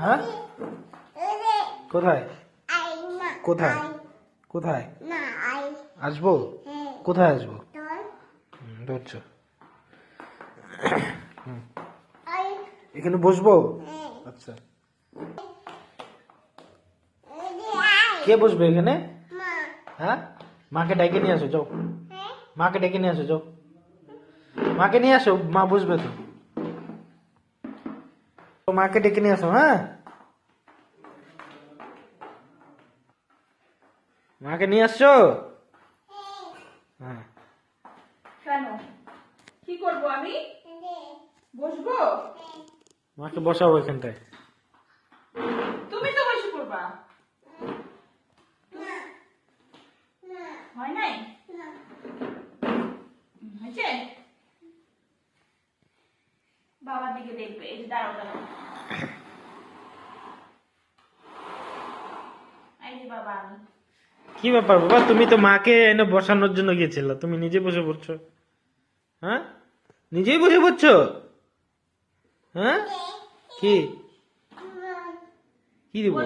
হ্যাঁ? কোথায়? কোথায়? কোথায়? আসব? কোথায় আসব? ধরছো। এখানে বসবো? আচ্ছা। কে বসবে এখানে? হ্যাঁ? মাকে ডেকে নিয়ে আসো, যাও। মাকে ডেকে নিয়ে আসো, যাও। মাকে নিয়ে আসো, মা বসবে তো। মাকে ডেকে নিয়ে আসো হ্যাঁ? মাকে নিয়ে আসছো? হ্যাঁ। কেন? কি করব আমি? বসবো? মাকে বসাবো এখানটায়। তুমি তো বসে পড়বা। হয় নাই? বাবার দিকে দেখবে এই যে দাঁড়াও দাঁড়াও। এই যে বাবা আমি। কি ব্যাপার বাবা? তুমি তো মাকে এনে বসানোর জন্য গিয়েছিল। তুমি নিজে বসে পড়ছো। হ্যাঁ? নিজেই বসে পড়ছো? হ্যাঁ? কি? কি দিব